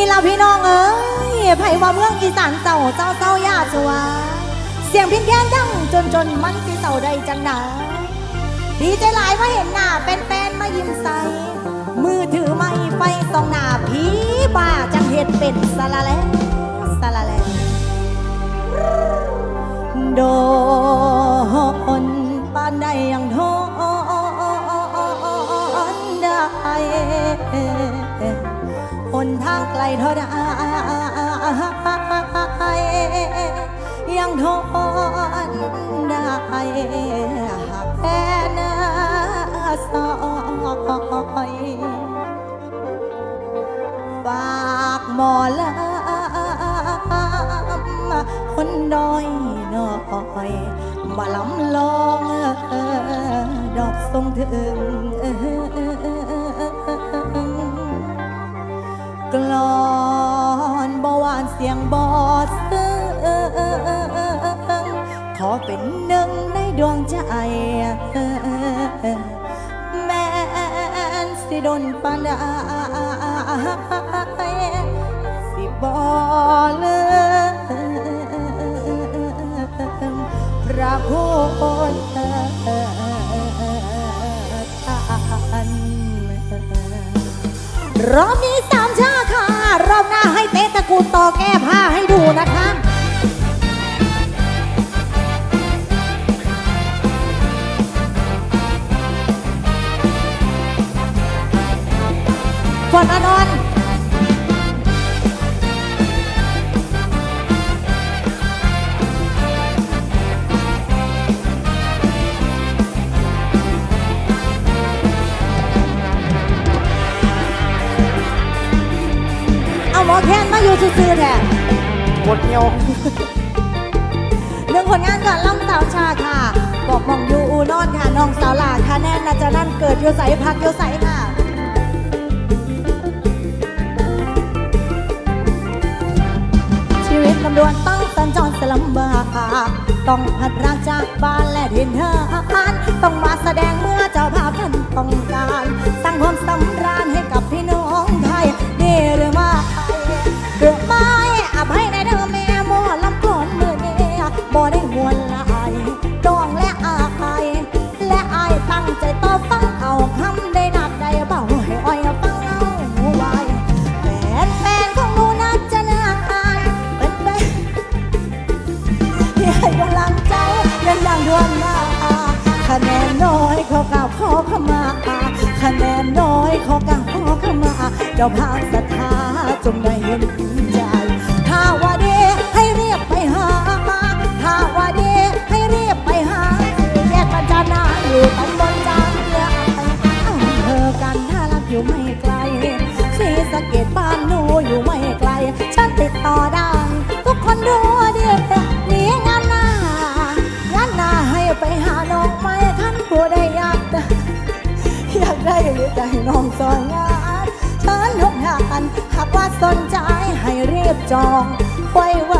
ีละพี่น้องเอ้ยไผว่าเมืองอีสานเจ้าเจ้าเจ้ายาสวาเสียงเพียงแค่ดังจนจนมันสิเจ้าได้จังไดดีใจหลายมาเห็นหน้าเป็นแฟนมายิ้มใสมือถือไม้ไฟส่องหน้าผีบ้าจังเห็ดเป็นสละแลสละแลโดนปานใดยังทนได้างไกลเท่าใดยังทนได้หากแพ้นาซอยฝากหมอลำคนด้อยน้อยมาลำลองดอกทรงถึง กลอนบหวานเสียงบอดซึ้งขอเป็นหนึ่งในดวงใจแม่นสิดนปานใดสิบอเลืมพระคุณท่านรอบนี้สามชา ต่อแก้ผ้าให้ดูนะคะฝนอนอน มอแคนมาอยู่ซื่อๆแท้ปวดเหี่ยวเรื่องผลงานก่อนล่ำสาวชาค่ะ บอกมองอยู่อูนอนค่ะน้องสาวหลาค่ะแน่นนะจะนั่นเกิดอยู่ใสพักอยู่ใสค่ะชีวิตลำดวนต้องสัญจรสลำบากต้องพัดพรากจากบ้านและถิ่นเธอนต้องมาแสดงเมื่อเจ้าภาพท่านต้องการ สร้างความสำราญ จ้าภาพศรัทธาจงได้เห็นใจ ถ้าว่าดีให้เรียบไปหา ถ้าว่าดีให้เรียบไปหา แยกปัญจนาอยู่ตำบลจางเรืออำเธอกันถ้ารักอยู่ไม่ไกลศรีสะเกดบ้านหนูอยู่ไม่ไกลฉัน จให้รีบจองไว้ว่า